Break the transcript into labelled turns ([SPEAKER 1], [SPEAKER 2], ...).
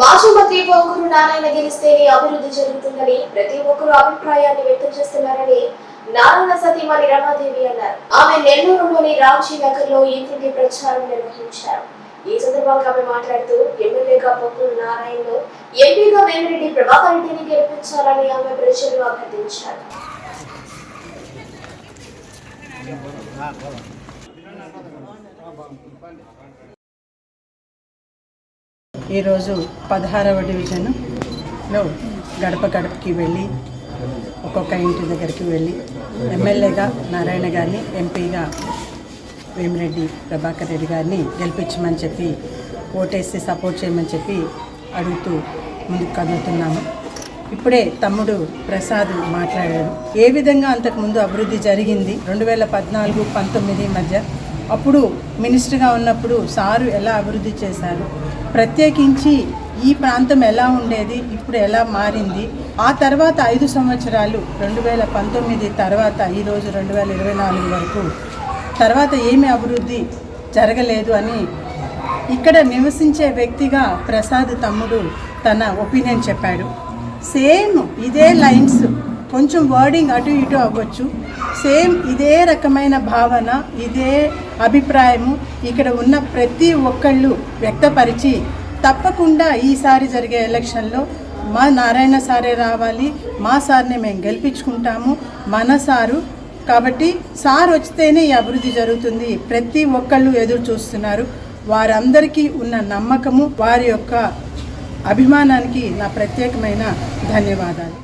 [SPEAKER 1] మాజీ మంత్రి పొంగూరు నారాయణ గెలిస్తేనే అభివృద్ధి జరుగుతుందని ప్రతి ఒక్కరూ అభిప్రాయాన్ని వ్యక్తం చేస్తున్నారని నారాయణ సతీమణి రమాదేవి అన్నారు. ఆమె నెల్లూరులోని రామ్జీ నగర్లో ఇంటింటి ప్రచారం నిర్వహించారు. ఈ సందర్భంగా ఆమె మాట్లాడుతూ ఎమ్మెల్యేగా పొంగూరు నారాయణను ఎంపీగా వేమిరెడ్డి ప్రభాకర్ రెడ్డిని గెలిపించాలని ఆమె ప్రజలను అభ్యర్థించారు.
[SPEAKER 2] ఈరోజు పదహారవ డివిజన్లో గడప గడపకి వెళ్ళి ఒక్కొక్క ఇంటి దగ్గరికి వెళ్ళి ఎమ్మెల్యేగా నారాయణ గారిని ఎంపీగా వేమిరెడ్డి ప్రభాకర్ రెడ్డి గారిని గెలిపించమని చెప్పి ఓటేసి సపోర్ట్ చేయమని చెప్పి అడుగుతూ ముందుకు కదులుతున్నాము ఇప్పుడే తమ్ముడు ప్రసాద్ మాట్లాడాడు. ఏ విధంగా అంతకుముందు అభివృద్ధి జరిగింది? రెండు వేల పద్నాలుగు పంతొమ్మిది మధ్య అప్పుడు మినిస్టర్గా ఉన్నప్పుడు సారు ఎలా అభివృద్ధి చేశారు? ప్రత్యేకించి ఈ ప్రాంతం ఎలా ఉండేది? ఇప్పుడు ఎలా మారింది? ఆ తర్వాత ఐదు సంవత్సరాలు రెండు వేల పంతొమ్మిది తర్వాత ఈరోజు రెండు వేల ఇరవై నాలుగు వరకు తర్వాత ఏమి అభివృద్ధి జరగలేదు అని ఇక్కడ నివసించే వ్యక్తిగా ప్రసాద్ తమ్ముడు తన ఒపీనియన్ చెప్పాడు. సేమ్ ఇదే లైన్స్ కొంచెం వర్డింగ్ అటు ఇటు అవ్వచ్చు. సేమ్ ఇదే రకమైన భావన ఇదే అభిప్రాయము ఇక్కడ ఉన్న ప్రతి ఒక్కళ్ళు వ్యక్తపరిచి తప్పకుండా ఈసారి జరిగే ఎలక్షన్లో మా నారాయణ సారే రావాలి మా సార్ని మేము గెలిపించుకుంటాము మన సారు. కాబట్టి సార్ వస్తేనే ఈ అభివృద్ధి జరుగుతుంది. ప్రతి ఒక్కళ్ళు ఎదురు చూస్తున్నారు. వారందరికీ ఉన్న నమ్మకము వారి యొక్క అభిమానానికి నా ప్రత్యేకమైన ధన్యవాదాలు.